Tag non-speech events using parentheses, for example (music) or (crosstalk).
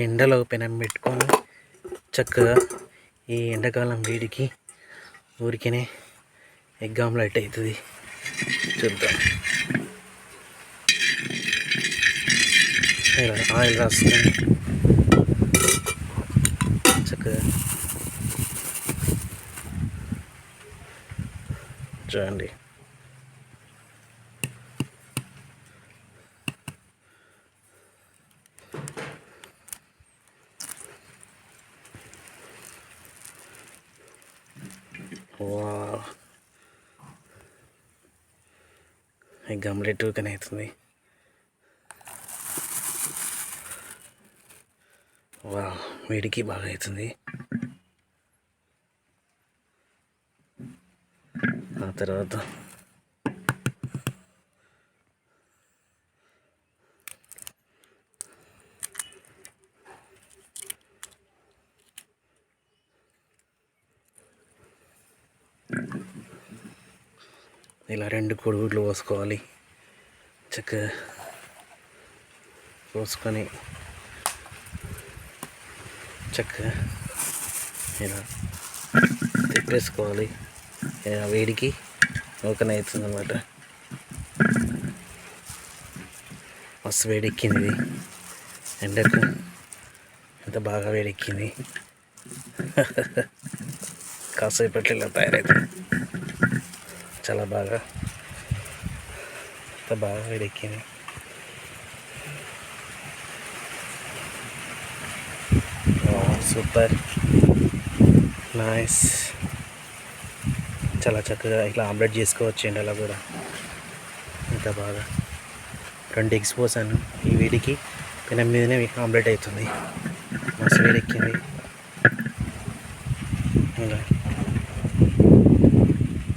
ఎండలో పెనం పెట్టుకొని చక్కగా ఈ ఎండాకాలం వేడికి ఊరికనే ఎగ్ ఆమ్లెట్ అవుతుంది. చూద్దాం. ఇలా ఆయిల్ రాసుకొని చక్కగా చూడండి. వావ్. ఎగ్ అవుతుంది. వా వేడికి బాగా అవుతుంది. ఆ తర్వాత ఇలా రెండు కోడిగుడ్లు పోసుకోవాలి. చక్కగా పోసుకొని చక్కగా ఇలా తిప్పేసుకోవాలి. వేడికి ఓపెన్ అవుతుంది అనమాట మస్తు వేడెక్కింది. ఇది ఎండకు ఎంత బాగా వేడెక్కింది. (laughs) కాసేపట్లో ఇలా తయారవుతుంది చాలా బాగా. ఎంత బాగా వేడెక్కింది. సూపర్. నైస్. చాలా చక్కగా ఇట్లా ఆమ్లెట్ చేసుకోవచ్చండి అలా కూడా. ఇంత బాగా. రెండు ఎగ్స్ పోసాను ఈ వేడికి. పెనం మీదనే ఆమ్లెట్ అవుతుంది. మస్తు వేడెక్కింది.